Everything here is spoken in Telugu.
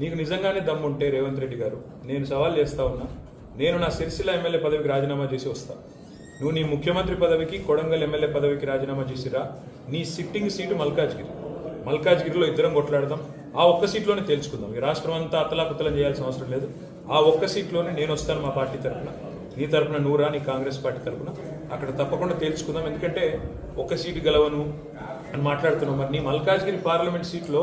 నీకు నిజంగానే దమ్ముంటే రేవంత్ రెడ్డి గారు. నేను సవాల్ చేస్తా ఉన్నా. నేను నా సిరిసిల్ల ఎమ్మెల్యే పదవికి రాజీనామా చేసి వస్తా. నువ్వు నీ ముఖ్యమంత్రి పదవికి కొడంగల్ ఎమ్మెల్యే పదవికి రాజీనామా చేసిరా? నీ సిట్టింగ్ సీటు మల్కాజ్గిరి. మల్కాజ్గిరిలో ఇద్దరం కొట్లాడదాం. ఆ ఒక్క సీట్లోనే తేల్చుకుందాం. ఈ రాష్ట్రం అంతా అతలాకుతలం చేయాల్సిన అవసరం లేదు. ఆ ఒక్క సీట్లోనే నేను వస్తాను మా పార్టీ తరఫున నీ తరపున నూరా నీ కాంగ్రెస్ పార్టీ తరఫున అక్కడ తప్పకుండా తేల్చుకుందాం. ఎందుకంటే ఒక్క సీటు గెలవను అని మాట్లాడుతున్నాం. మరి నీ మల్కాజ్గిరి పార్లమెంట్ సీట్లో